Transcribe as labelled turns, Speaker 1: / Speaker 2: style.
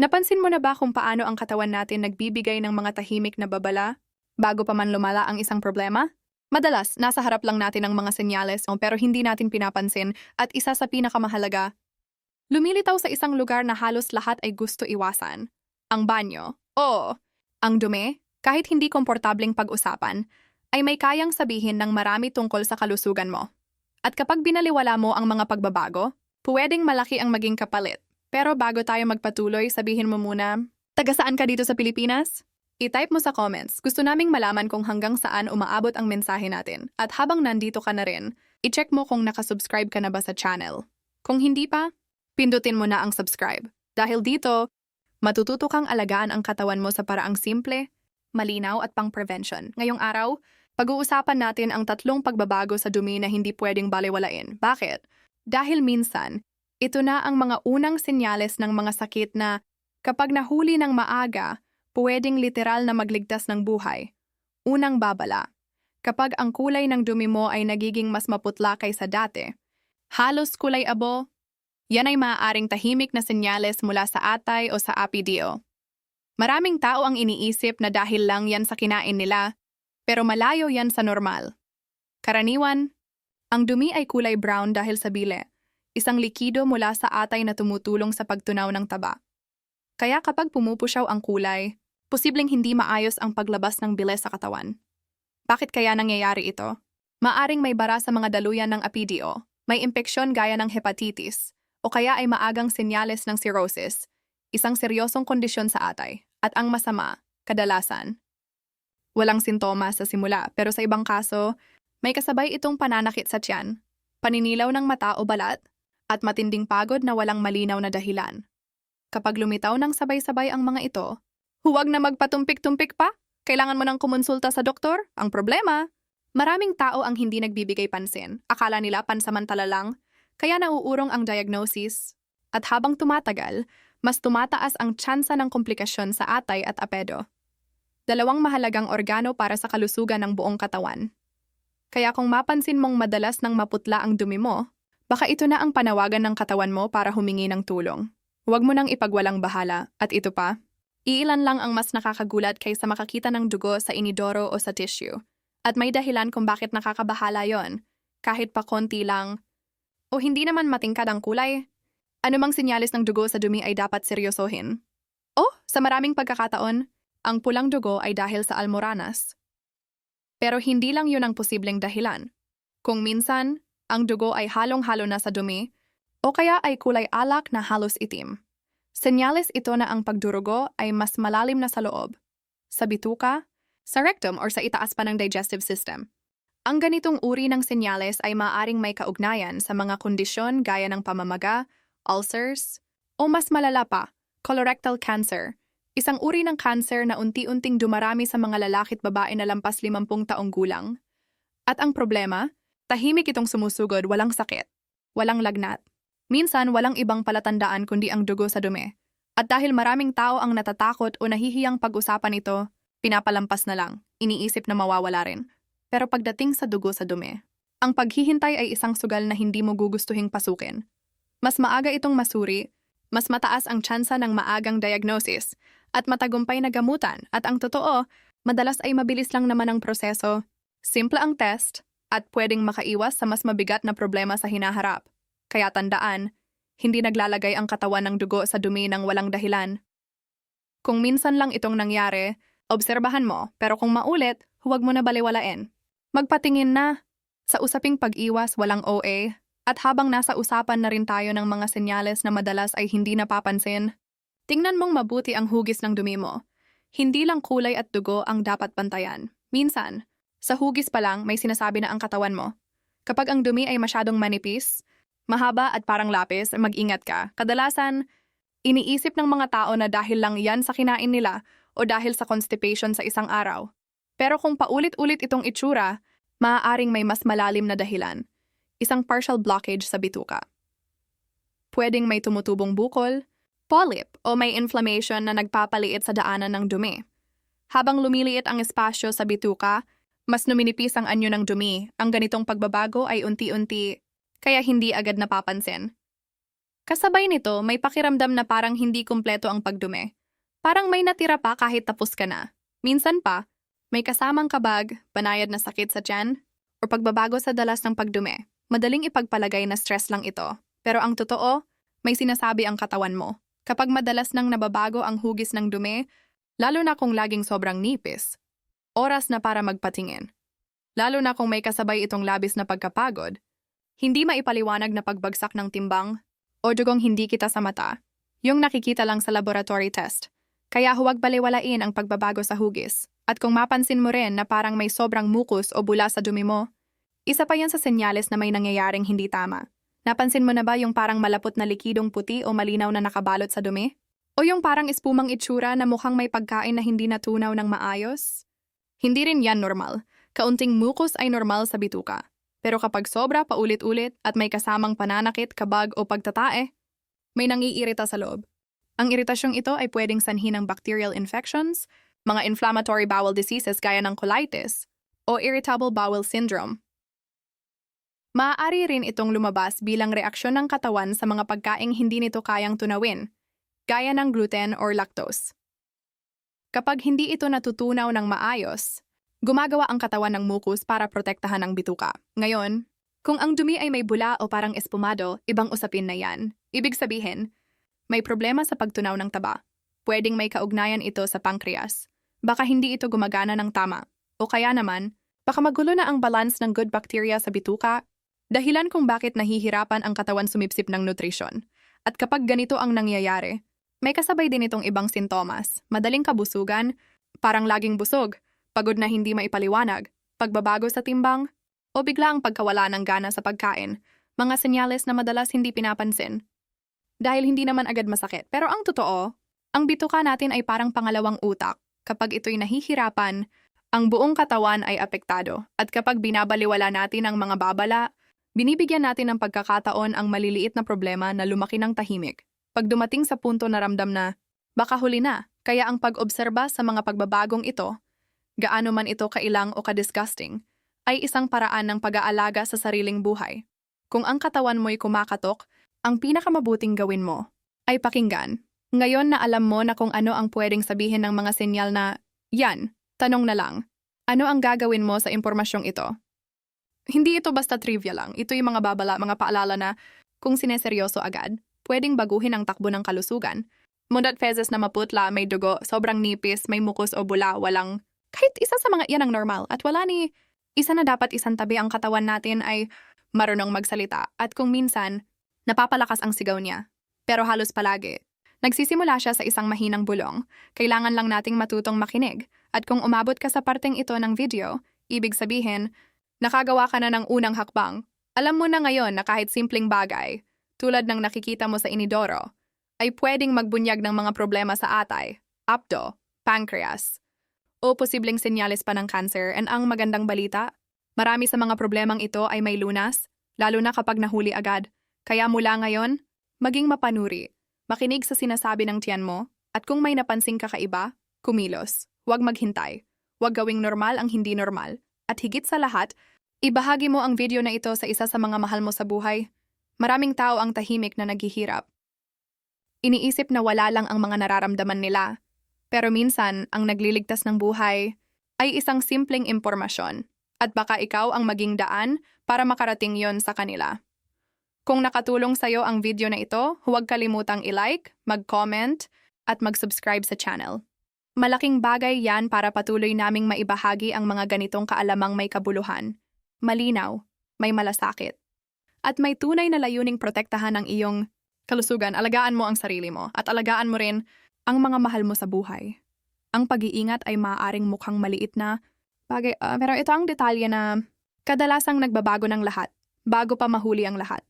Speaker 1: Napansin mo na ba kung paano ang katawan natin nagbibigay ng mga tahimik na babala bago pa man lumala ang isang problema? Madalas, nasa harap lang natin ang mga senyales no, pero hindi natin pinapansin at isa sa pinakamahalaga, lumilitaw sa isang lugar na halos lahat ay gusto iwasan. Ang banyo. Oo, ang dumi, kahit hindi komportableng pag-usapan, ay may kayang sabihin ng marami tungkol sa kalusugan mo. At kapag binaliwala mo ang mga pagbabago, pwedeng malaki ang maging kapalit. Pero bago tayo magpatuloy, sabihin mo muna, taga saan ka dito sa Pilipinas? I-type mo sa comments. Gusto naming malaman kung hanggang saan umaabot ang mensahe natin. At habang nandito ka na rin, i-check mo kung nakasubscribe ka na ba sa channel. Kung hindi pa, pindutin mo na ang subscribe. Dahil dito, matututo kang alagaan ang katawan mo sa paraang simple, malinaw at pang-prevention. Ngayong araw, pag-uusapan natin ang tatlong pagbabago sa dumi na hindi pwedeng baliwalain. Bakit? Dahil minsan, ito na ang mga unang senyales ng mga sakit na kapag nahuli ng maaga, pwedeng literal na magligtas ng buhay. Unang babala. Kapag ang kulay ng dumi mo ay nagiging mas maputla kaysa dati, halos kulay abo, yan ay maaaring tahimik na senyales mula sa atay o sa apidio. Maraming tao ang iniisip na dahil lang yan sa kinain nila, pero malayo yan sa normal. Karaniwan, ang dumi ay kulay brown dahil sa bile, isang likido mula sa atay na tumutulong sa pagtunaw ng taba. Kaya kapag pumupusyaw ang kulay, posibleng hindi maayos ang paglabas ng bile sa katawan. Bakit kaya nangyayari ito? Maaring may bara sa mga daluyan ng apidio, may impeksyon gaya ng hepatitis, o kaya ay maagang senyales ng cirrhosis, isang seryosong kondisyon sa atay, at ang masama, kadalasan. Walang sintomas sa simula, pero sa ibang kaso, may kasabay itong pananakit sa tiyan, paninilaw ng mata o balat, at matinding pagod na walang malinaw na dahilan. Kapag lumitaw ng sabay-sabay ang mga ito, huwag na magpatumpik-tumpik pa. Kailangan mo ng kumonsulta sa doktor. Ang problema, maraming tao ang hindi nagbibigay pansin. Akala nila pansamantala lang, kaya nauurong ang diagnosis. At habang tumatagal, mas tumataas ang tsansa ng komplikasyon sa atay at apedo. Dalawang mahalagang organo para sa kalusugan ng buong katawan. Kaya kung mapansin mong madalas nang maputla ang dumi mo, baka ito na ang panawagan ng katawan mo para humingi ng tulong. Huwag mo nang ipagwalang bahala, at ito pa, iilan lang ang mas nakakagulat kaysa makakita ng dugo sa inidoro o sa tissue. At may dahilan kung bakit nakakabahala yon, kahit pa konti lang. O hindi naman matingkad ang kulay. Anumang sinyalis ng dugo sa dumi ay dapat seryosohin. O, sa maraming pagkakataon, ang pulang dugo ay dahil sa almoranas. Pero hindi lang yun ang posibleng dahilan. Kung minsan, ang dugo ay halong-halo na sa dumi, o kaya ay kulay alak na halos itim. Senyales ito na ang pagdurugo ay mas malalim na sa loob, sa bituka, sa rectum or sa itaas pa ng digestive system. Ang ganitong uri ng senyales ay maaaring may kaugnayan sa mga kondisyon gaya ng pamamaga, ulcers, o mas malala pa, colorectal cancer, isang uri ng cancer na unti-unting dumarami sa mga lalaki't babae na lampas 50 taong gulang. At ang problema, tahimik itong sumusugod walang sakit, walang lagnat. Minsan walang ibang palatandaan kundi ang dugo sa dumi. At dahil maraming tao ang natatakot o nahihiyang pag-usapan ito, pinapalampas na lang, iniisip na mawawala rin. Pero pagdating sa dugo sa dumi, ang paghihintay ay isang sugal na hindi mo gugustuhing pasukin. Mas maaga itong masuri, mas mataas ang tsansa ng maagang diagnosis, at matagumpay na gamutan at ang totoo, madalas ay mabilis lang naman ang proseso, simple ang test, at pwedeng makaiwas sa mas mabigat na problema sa hinaharap. Kaya tandaan, hindi naglalagay ang katawan ng dugo sa dumi ng walang dahilan. Kung minsan lang itong nangyari, obserbahan mo, pero kung maulit, huwag mo na baliwalain. Magpatingin na. Sa usaping pag-iwas, walang OA, at habang nasa usapan na rin tayo ng mga senyales na madalas ay hindi napapansin, tingnan mong mabuti ang hugis ng dumi mo. Hindi lang kulay at dugo ang dapat bantayan. Minsan, sa hugis pa lang may sinasabi na ang katawan mo. Kapag ang dumi ay masyadong manipis, mahaba at parang lapis, mag-ingat ka. Kadalasan, iniisip ng mga tao na dahil lang yan sa kinain nila o dahil sa constipation sa isang araw. Pero kung paulit-ulit itong itsura, maaaring may mas malalim na dahilan. Isang partial blockage sa bituka. Pwedeng may tumutubong bukol, polyp o may inflammation na nagpapaliit sa daanan ng dumi. Habang lumiliit ang espasyo sa bituka, mas numinipis ang anyo ng dumi. Ang ganitong pagbabago ay unti-unti, kaya hindi agad napapansin. Kasabay nito, may pakiramdam na parang hindi kumpleto ang pagdumi. Parang may natira pa kahit tapos ka na. Minsan pa, may kasamang kabag, banayad na sakit sa tiyan, o pagbabago sa dalas ng pagdumi. Madaling ipagpalagay na stress lang ito. Pero ang totoo, may sinasabi ang katawan mo. Kapag madalas nang nababago ang hugis ng dumi, lalo na kung laging sobrang nipis, oras na para magpatingin. Lalo na kung may kasabay itong labis na pagkapagod, hindi maipaliwanag na pagbagsak ng timbang o dugong hindi kita sa mata, yung nakikita lang sa laboratory test. Kaya huwag baliwalain ang pagbabago sa hugis. At kung mapansin mo rin na parang may sobrang mukus o bula sa dumi mo, isa pa yan sa senyales na may nangyayaring hindi tama. Napansin mo na ba yung parang malapot na likidong puti o malinaw na nakabalot sa dumi? O yung parang espumang itsura na mukhang may pagkain na hindi natunaw ng maayos? Hindi rin yan normal. Kaunting mukus ay normal sa bituka. Pero kapag sobra paulit-ulit at may kasamang pananakit, kabag o pagtatae, may nangiirita sa loob. Ang iritasyong ito ay pwedeng sanhi ng bacterial infections, mga inflammatory bowel diseases gaya ng colitis, o irritable bowel syndrome. Maaari rin itong lumabas bilang reaksyon ng katawan sa mga pagkaing hindi nito kayang tunawin, gaya ng gluten or lactose. Kapag hindi ito natutunaw ng maayos, gumagawa ang katawan ng mukus para protektahan ang bituka. Ngayon, kung ang dumi ay may bula o parang espumado, ibang usapin na yan. Ibig sabihin, may problema sa pagtunaw ng taba. Pwedeng may kaugnayan ito sa pancreas. Baka hindi ito gumagana ng tama. O kaya naman, baka magulo na ang balance ng good bacteria sa bituka, dahilan kung bakit nahihirapan ang katawan sumipsip ng nutrisyon. At kapag ganito ang nangyayari, may kasabay din itong ibang sintomas, madaling kabusugan, parang laging busog, pagod na hindi maipaliwanag, pagbabago sa timbang, o bigla ang pagkawala ng gana sa pagkain, mga senyales na madalas hindi pinapansin. Dahil hindi naman agad masakit. Pero ang totoo, ang bituka natin ay parang pangalawang utak. Kapag ito'y nahihirapan, ang buong katawan ay apektado. At kapag binabaliwala natin ang mga babala, binibigyan natin ng pagkakataon ang maliliit na problema na lumaki ng tahimik. Pag dumating sa punto na ramdam na, baka huli na, kaya ang pag-obserba sa mga pagbabagong ito, gaano man ito kailang o kadisgusting, ay isang paraan ng pag-aalaga sa sariling buhay. Kung ang katawan mo'y kumakatok, ang pinakamabuting gawin mo ay pakinggan. Ngayon na alam mo na kung ano ang pwedeng sabihin ng mga senyal na, yan, tanong na lang, ano ang gagawin mo sa impormasyong ito? Hindi ito basta trivia lang, ito yung mga babala, mga paalala na kung sineseryoso agad, pwedeng baguhin ang takbo ng kalusugan. Mundat fezes na maputla, may dugo, sobrang nipis, may mukus o bula, walang... Kahit isa sa mga iyan ang normal at wala ni... Isa na dapat isang tabi ang katawan natin ay marunong magsalita at kung minsan, napapalakas ang sigaw niya. Pero halos palagi. Nagsisimula siya sa isang mahinang bulong. Kailangan lang nating matutong makinig. At kung umabot ka sa parteng ito ng video, ibig sabihin, nakagawa ka na ng unang hakbang. Alam mo na ngayon na kahit simpleng bagay, tulad ng nakikita mo sa inidoro, ay pwedeng magbunyag ng mga problema sa atay, apdo, pancreas, o posibleng senyales pa ng cancer. And ang magandang balita, marami sa mga problemang ito ay may lunas, lalo na kapag nahuli agad. Kaya mula ngayon, maging mapanuri, makinig sa sinasabi ng tiyan mo, at kung may napansing kakaiba, kumilos. Huwag maghintay. Huwag gawing normal ang hindi normal. At higit sa lahat, ibahagi mo ang video na ito sa isa sa mga mahal mo sa buhay. Maraming tao ang tahimik na naghihirap. Iniisip na wala lang ang mga nararamdaman nila. Pero minsan, ang nagliligtas ng buhay ay isang simpleng impormasyon. At baka ikaw ang maging daan para makarating yon sa kanila. Kung nakatulong sa'yo ang video na ito, huwag kalimutang i-like, mag-comment, at mag-subscribe sa channel. Malaking bagay yan para patuloy naming maibahagi ang mga ganitong kaalamang may kabuluhan. Malinaw, may malasakit at may tunay na layuning protektahan ang iyong kalusugan, alagaan mo ang sarili mo at alagaan mo rin ang mga mahal mo sa buhay. Ang pag-iingat ay maaaring mukhang maliit na bagay, ah, pero ito ang detalye na kadalasang nagbabago ng lahat bago pa mahuli ang lahat.